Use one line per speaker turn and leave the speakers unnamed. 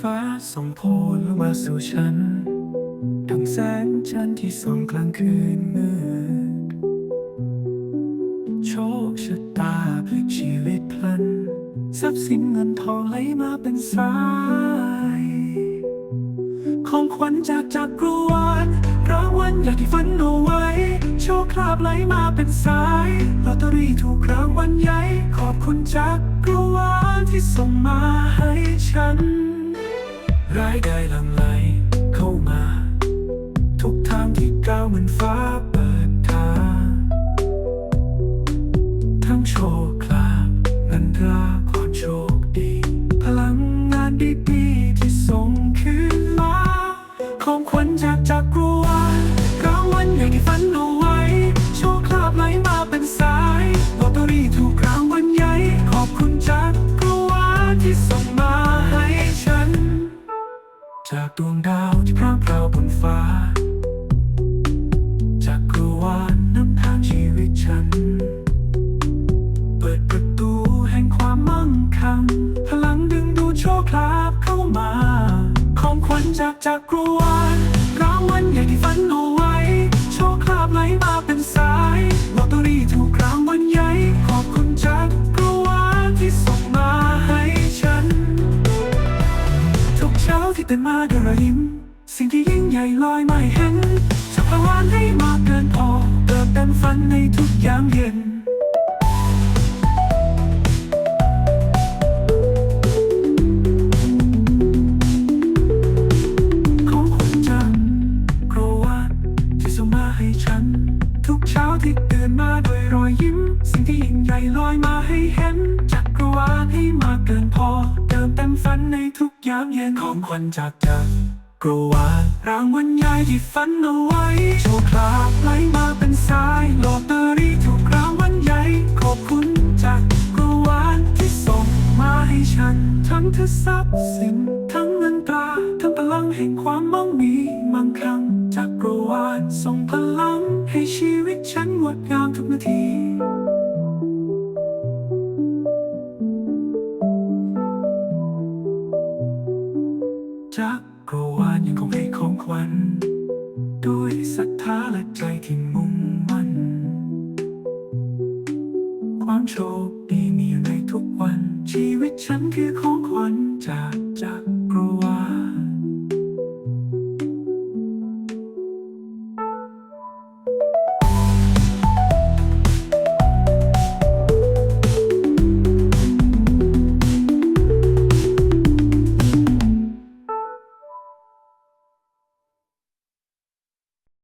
ฟ้าส่องโพลมาสู่ฉันดังแสงจันทร์ที่ส่องกลางคืนมืดโชคชะตาพลิกชีวิตพลัน ทรัพย์สินเงินทองไหลมาเป็นสาย ของขวัญจากจักรวาลรางวัลอย่างที่ฝันเอาไว้ โชคลาภไหลมาเป็นสายลอตเตอรี่ถูกรางวัลใหญ่ ขอบคุณจักรวาลที่ส่งมาให้ฉัน ร้ายได้ลังไหลเข้ามา ทุกทางที่ก้าวเหมือนฟ้าเปิดทางทั้งโชคลาภเงินตราความโชคดี พลังงานดีๆที่ส่งคืนมา ของขวัญจากจักรวาลรางวัลใหญ่ที่ฝัน ดวงดาวที่พร่างพราวบนฟ้าจักรวาลนำทางชีวิตฉัน เปิดประตูแห่งความมั่งคั่งพลังดึงดูดโชคลาภเข้ามา ของขวัญจากจักรวาลรางวัลใหญ่ที่ฝันเอาไว้ โชคลาภไหลมาเป็นสายลอตเตอรี่ถูกรางวัลใหญ่ ที่ตื่นมาด้วยรอยยิ้ม สิ่งที่ยิ่งใหญ่ลอยมาให้เห็นจักรวาลให้มากเกินพอเติมเต็มฝันในทุกยามเย็นของขวัญจันกรวาที่ส่งมาให้ฉันทุกเช้าที่ตื่นมาด้วยรอยยิ้มสิ่งที่ยิ่งใหญ่ลอยมาให้เห็นจักรวาลให้มากเกินพอ ยามเย็นของขวัญจากจักรวาลรางวัลใหญ่ที่ฝันเอาไว้โชคลาภไหลมาเป็นสายลอตเตอรี่ถูกรางวัลใหญ่ขอบคุณจากกรวาลที่ส่งมาให้ฉัน ทั้งททรัพย์สินทั้งเงินตราทั้งพลังแห่งความมั่งมีมั่งคั่งจากกรวาลส่งพลังให้ชีวิตฉันงดงามทุกนาที จักรวาลยังคงให้ของขวัญ ด้วยศรัทธาและใจที่